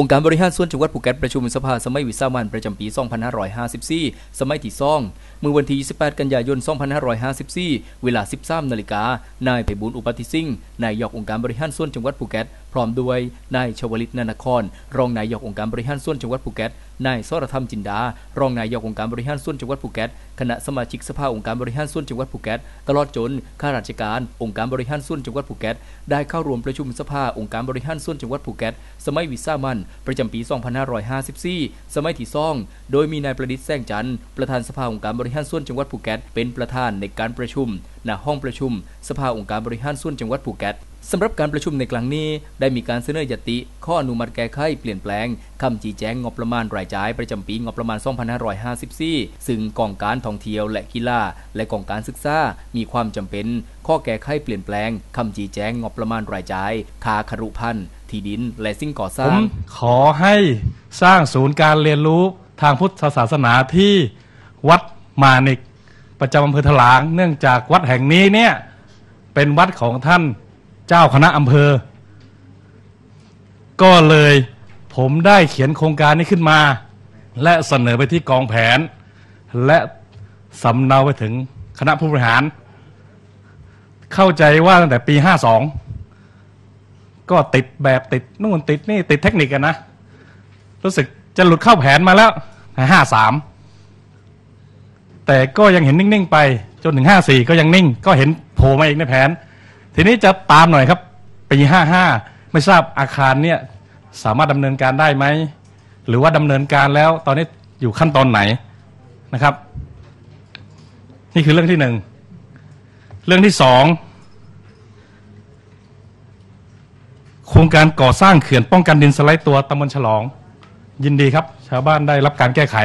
องค์การบริหารส่วนจังหวัดภูเก็ตประชุมสภาสมัยวิสามันประจำปี 2554 สมัยที่2มือวันที่ 28 กันยายน 2554 เวลา 13 นาฬิกา นายไพบุญอุปติสิงห์นายกองค์การบริหารส่วนจังหวัดภูเก็ต พร้อมด้วย นายชวลิตนานคร รองนายกองค์การบริหารส่วนจังหวัดภูเก็ต นายสรธรรมจินดา รองนายกองค์การบริหารส่วนจังหวัดภูเก็ต คณะสมาชิกสภาองค์การบริหารส่วนจังหวัดภูเก็ต ตลอดจน ข้าราชการ องค์การบริหารส่วนจังหวัดภูเก็ต ได้เข้าร่วมประชุมสภาองค์การบริหารส่วนจังหวัดภูเก็ต สมัยวิสามันประจำปี 2554 สมัยที่ซ่อง โดยมีนายประดิษฐ์แสงจันทร์ประธานสภาองค์การบริหารส่วนจังหวัดภูเก็ตเป็นประธานในการประชุมณห้องประชุม สภาองค์การบริหารส่วนจังหวัดภูเก็ตสำหรับการประชุมในครั้งนี้ ได้มีการเสนอยติ ข้ออนุมัติแก้ไขเปลี่ยนแปลงคำชี้แจงงบประมาณรายจ่ายประจำปีงบประมาณ 2554 ซึ่งกองการท่องเที่ยวและกีฬาและกองการศึกษา มีความจำเป็น ข้อแก้ไขเปลี่ยนแปลงคำชี้แจงงบประมาณรายจ่ายค่าคารุพันธ์ที่ดินและสิ่งก่อสร้ามงขอให้สร้างศูนย์การเรียนรู้ทางพุทธศาสนาที่วัดมานิก ประจำอำเภอถลาง เนื่องจากวัดแห่งนี้เนี่ยเป็นวัดของท่านเจ้าคณะอำเภอ ก็เลยผมได้เขียนโครงการนี้ขึ้นมา และเสนอไปที่กองแผน และสำเนาไปถึงคณะผู้บริหาร เข้าใจว่าตั้งแต่ปี 52 ก็ติดแบบติดนู่นติดนี่ติดเทคนิคกันนะ รู้สึกจะหลุดเข้าแผนมาแล้วห้าสาม แต่ก็ยังเห็นนิ่งๆไปจนถึงห้าสี่ก็ยังนิ่ง ก็เห็นโผล่มาอีกในแผน ทีนี้จะตามหน่อยครับปีห้าห้าไม่ทราบอาคารเนี่ยสามารถดำเนินการได้ไหม หรือว่าดำเนินการแล้วตอนนี้อยู่ขั้นตอนไหนนะครับ นี่คือเรื่องที่หนึ่งเรื่องที่สองโครงการก่อสร้างเขื่อนป้องกันดินสไลด์ตัวตำบลฉลอง ยินดีครับ ชาวบ้านได้รับการแก้ไข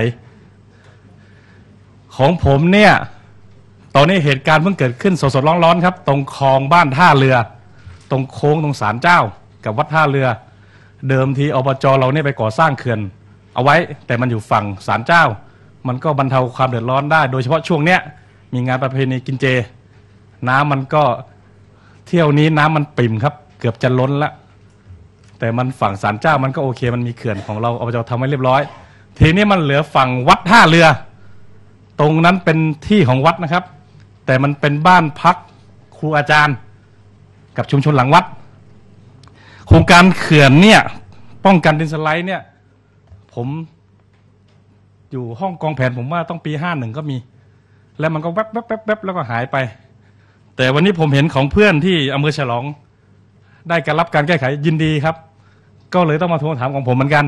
ของผมเนี่ย ตอนนี้เหตุการณ์เพิ่งเกิดขึ้นสดๆร้อนๆครับ ตรงคลองบ้านท่าเรือ ตรงโค้งตรงศาลเจ้า กับวัดท่าเรือ เดิมทีอบจเราเนี่ยไปก่อสร้างเขื่อน เอาไว้แต่มันอยู่ฝั่งศาลเจ้า มันก็บรรเทาความเดือดร้อนได้ โดยเฉพาะช่วงเนี้ยมีงานประเพณีกินเจ น้ำมันก็เที่ยวนี้น้ำมันปิ่มครับ เกือบจะล้นละแต่มันฝั่งศาลเจ้ามันก็โอเค มันมีเขื่อนของเราอบจทำไว้เรียบร้อย ทีนี้มันเหลือฝั่งวัดท่าเรือ ตรงนั้นเป็นที่ของวัดนะครับ แต่มันเป็นบ้านพักครูอาจารย์ กับชุมชนหลังวัด โครงการเขื่อนเนี่ย ป้องกันดินสไลด์เนี่ย ผมอยู่ห้องกองแผนผมว่าต้องปีห้าหนึ่งก็มี แล้วมันก็แวบแวบแวบแวบแล้วก็หายไป แต่วันนี้ผมเห็นของเพื่อนที่อำเภอฉลอง ได้การรับการแก้ไขยินดีครับ ก็เลยต้องมาทวงถามของผมเหมือนกัน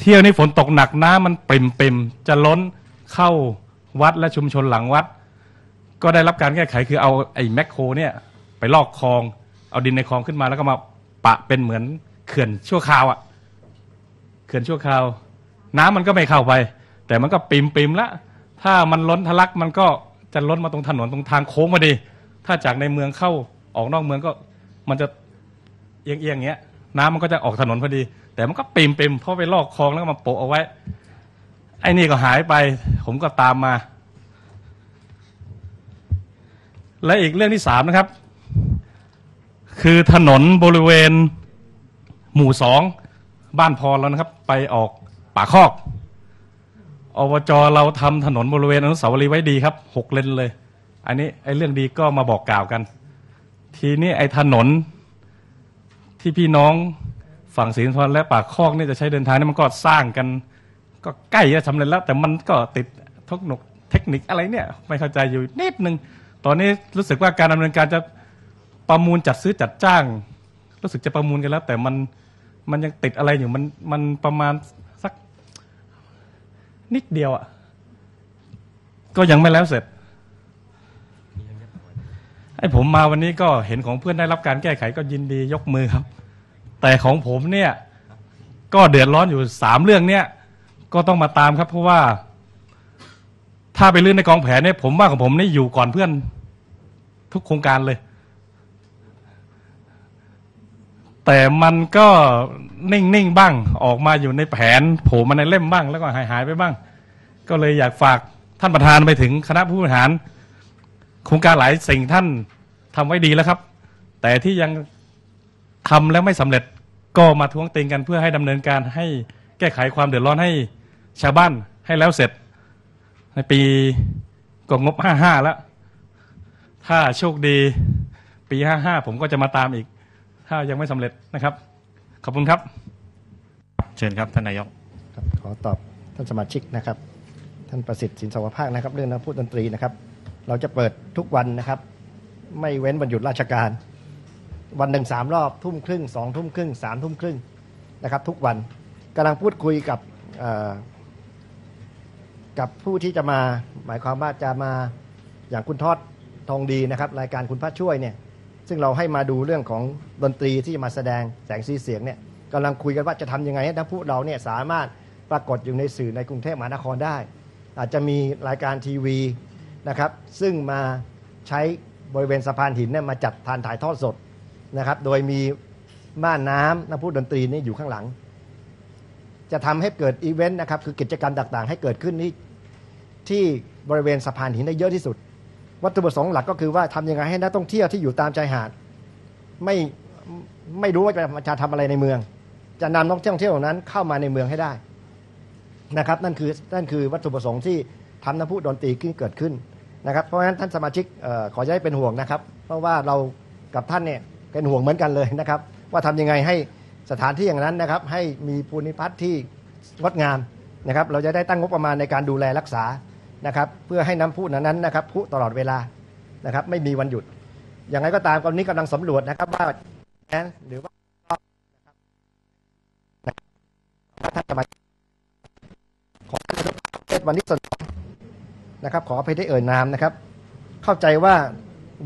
เที่ยวนี้ฝนตกหนักน้ำมันปริ่มปริมๆจะล้น เข้าวัดและชุมชนหลังวัด ก็ได้รับการแก้ไขคือเอาไอ้แมคโครเนี่ยไปลอกคลอง เอาดินในคลองขึ้นมา แล้วก็มาปะเป็นเหมือนเขื่อนชั่วคราวอะเขื่อนชั่วคราว น้ำมันก็ไม่เข้าไป แต่มันก็ปิมปิมละถ้ามันล้นทะลักมันก็จะล้นมาตรงถนนตรงทางโค้งมาดี ถ้าจากในเมืองเข้าออกนอกเมืองก็มันจะเอียงๆอย่างเงี้ย น้ำมันก็จะออกถนนพอดี แต่มันก็ปิมปิมเพราะไปลอกคลองแล้วก็มาโปะเอาไว้ ไอ้นี่ก็หายไป ผมก็ตามมา และอีกเรื่องที่สามนะครับ คือถนนบริเวณ หมู่สองบ้านพรแล้วนะครับ ไปออกป่าคอกอบจเราทำถนนบริเวณอนุสาวรีย์ไว้ดีครับหกเลนเลย อันนี้ไอ้เรื่องดีก็มาบอกกล่าวกัน ทีนี้ไอ้ถนนที่พี่น้องฝั่งศรีนครและป่าคอกนี่จะใช้เดินทางนี่มันก็สร้างกัน ก็ใกล้จะสำเร็จแล้ว แต่มันก็ติดเทคนิคเทคนิคอะไรเนี่ย ไม่เข้าใจอยู่นิดนึง ตอนนี้รู้สึกว่าการดำเนินการจะประมูลจัดซื้อจัดจ้าง รู้สึกจะประมูลกันแล้ว แต่มันมันยังติดอะไรอยู่มันมันประมาณสักนิดเดียวอะ ก็ยังไม่แล้วเสร็จไอ้ผมมาวันนี้ก็เห็นของเพื่อนได้รับการแก้ไขก็ยินดียกมือครับ แต่ของผมเนี่ย ก็เดือดร้อนอยู่สามเรื่องเนี่ย ก็ต้องมาตามครับ เพราะว่า ถ้าไปลื่นในกองแผนเนี่ยผมว่าของผมนี่อยู่ก่อนเพื่อนทุกโครงการเลย แต่มันก็นิ่งๆบ้าง ออกมาอยู่ในแผนโผล่มาในเล่มบ้าง แล้วก็หายหายๆไปบ้าง ก็เลยอยากฝากท่านประธานไปถึงคณะผู้บริหาร โครงการหลายสิ่งท่านทำไว้ดีแล้วครับ แต่ที่ยังทำแล้วไม่สำเร็จก็มาท้วงติงกันเพื่อให้ดำเนินการให้แก้ไขความเดือดร้อนให้ ชาวบ้านให้แล้วเสร็จ ในปีก็งบห้าห้าแล้ว ถ้าโชคดี ปีห้าห้าผมก็จะมาตามอีก ถ้ายังไม่สำเร็จนะครับ ขอบคุณครับ เชิญครับท่านนายก ครับขอตอบท่านสมาชิกนะครับ ท่านประสิทธิ์สินสวัสดิ์ภาคนะครับ เรื่องนักพูดดนตรีนะครับ เราจะเปิดทุกวันนะครับ ไม่เว้นวันหยุดราชการ วันหนึ่งสามรอบทุ่มครึ่งสองทุ่มครึ่งสามทุ่มครึ่งนะครับ ทุกวันกำลังพูดคุยกับเอ่อ กับผู้ที่จะมาหมายความว่าจะมาอย่างคุณทอดทองดีนะครับ รายการคุณพระช่วยเนี่ย ซึ่งเราให้มาดูเรื่องของดนตรีที่จะมาแสดงแสงสีเสียงเนี่ยกำลังคุยกันว่าจะทำยังไงให้ทั้งผู้เราเนี่ยสามารถปรากฏอยู่ในสื่อในกรุงเทพมหานครได้ อาจจะมีรายการทีวีนะครับซึ่งมาใช้บริเวณสะพานหินเนี่ยมาจัดทานถ่ายทอดสดนะครับ โดยมีม่านน้ำนักพูดดนตรีนี่อยู่ข้างหลัง จะทำให้เกิดอีเวนต์นะครับคือกิจกรรมต่างๆ ให้เกิดขึ้นที่ ที่บริเวณสะพานหินได้เยอะที่สุด วัตถุประสงค์หลักก็คือว่าทำยังไงให้นักท่องเที่ยวที่อยู่ตามชายหาด ไม่ไม่รู้ว่าจะจะทำอะไรในเมือง จะนำนักท่องเที่ยวนั้นเข้ามาในเมืองให้ได้นะครับนั่นคือนั่นคือวัตถุประสงค์ที่ทำน้ำพุดนตรีขึ้นเกิดขึ้นนะครับ เพราะฉะนั้นท่านสมาชิกออขอย้ายเป็นห่วงนะครับ เพราะว่าเรากับท่านเนี่ยเป็นห่วงเหมือนกันเลยนะครับ ว่าทำยังไงให้สถานที่อย่างนั้นนะครับ ให้มีภูมิพัฒน์ที่งดงามนะครับ เราจะได้ตั้งงบประมาณในการดูแลรักษา นะครับเพื่อให้น้ำพุนั้นๆนะครับพุตลอดเวลานะครับไม่มีวันหยุด อย่างไรก็ตามตอนนี้กำลังสำรวจนะครับว่าแอหรือว่าท่านสมาชิกขอเทศวันนี้สนนะครับ ขออภัยได้เอ่ยนามนะครับ เข้าใจว่า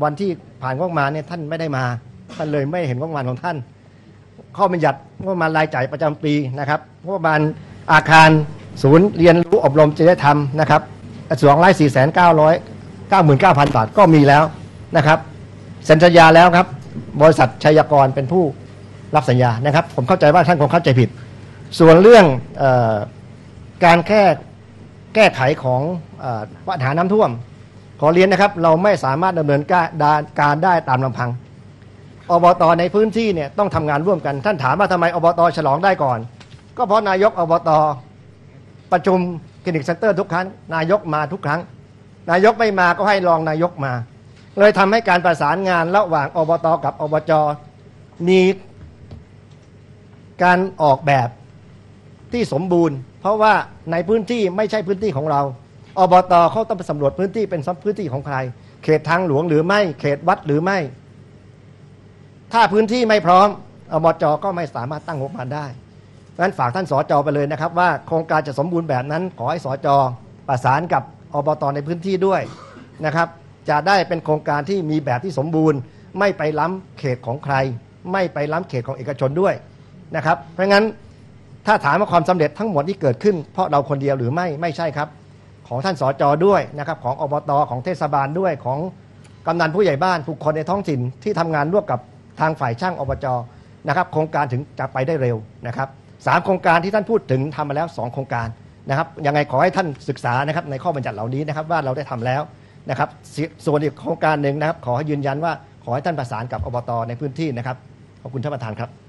วันที่ผ่านงบมาเนี่ยท่านไม่ได้มา ท่านเลยไม่เห็นงบมาของท่าน ข้อบัญญัติงบมารายจ่ายประจำปีนะครับงบมาอาคารศูนย์เรียนรู้อบรมจริยธรรมนะครับ สองล้านสี่แสนเก้าร้อยเก้าหมื่นเก้าพันบาทก็มีแล้วนะครับเซ็นสัญญาแล้วครับ บริษัทชัยกรเป็นผู้รับสัญญานะครับ ผมเข้าใจว่าท่านคงเข้าใจผิด ส่วนเรื่องออการแก้แก้ไขของอปัญหาน้ำท่วม ขอเรียนนะครับ เราไม่สามารถดำเนินการได้ตามลำพังอบตในพื้นที่เนี่ยต้องทำงานร่วมกัน ท่านถามว่าทำไมอบตฉลองได้ก่อน ก็เพราะนายกอบตประชุม คลินิกเซ็นเตอร์ทุกครั้งนายกมาทุกครั้ง นายกไม่มาก็ให้รองนายกมา เลยทำให้การประสานงานระหว่างอบตกับอบจมีการออกแบบที่สมบูรณ์ เพราะว่าในพื้นที่ไม่ใช่พื้นที่ของเราอบตเขาต้องไปสำรวจพื้นที่เป็นพื้นที่ของใคร เขตทางหลวงหรือไม่ เขตวัดหรือไม่ ถ้าพื้นที่ไม่พร้อมอบจก็ไม่สามารถตั้งงบประมาณได้ เพราะฉะนั้นฝากท่านสจไปเลยนะครับ ว่าโครงการจะสมบูรณ์แบบนั้น ขอให้สจประสานกับอบตในพื้นที่ด้วยนะครับ จะได้เป็นโครงการที่มีแบบที่สมบูรณ์ ไม่ไปล้ำเขตของใคร ไม่ไปล้ำเขตของเอกชนด้วยนะครับ เพราะงั้นถ้าถามว่าความสำเร็จทั้งหมดที่เกิดขึ้น เพราะเราคนเดียวหรือไม่ไม่ใช่ครับ ของท่านสจด้วยนะครับ ของอบตของเทศบาลด้วยของกำนันผู้ใหญ่บ้านผู้คนในท้องถิ่นที่ทำงานร่วมกับทางฝ่ายช่างอบจนะครับ โครงการถึงจะไปได้เร็วนะครับ สามโครงการที่ท่านพูดถึงทำมาแล้วสองโครงการนะครับยังไงขอให้ท่านศึกษานะครับในข้อบัญญัติเหล่านี้นะครับว่าเราได้ทำแล้วนะครับสส่วนอีกโครงการหนึ่งนะครับ ขอให้ยืนยันว่าขอให้ท่านประสานกับอบตในพื้นที่นะครับขอบคุณท่านประธานครับ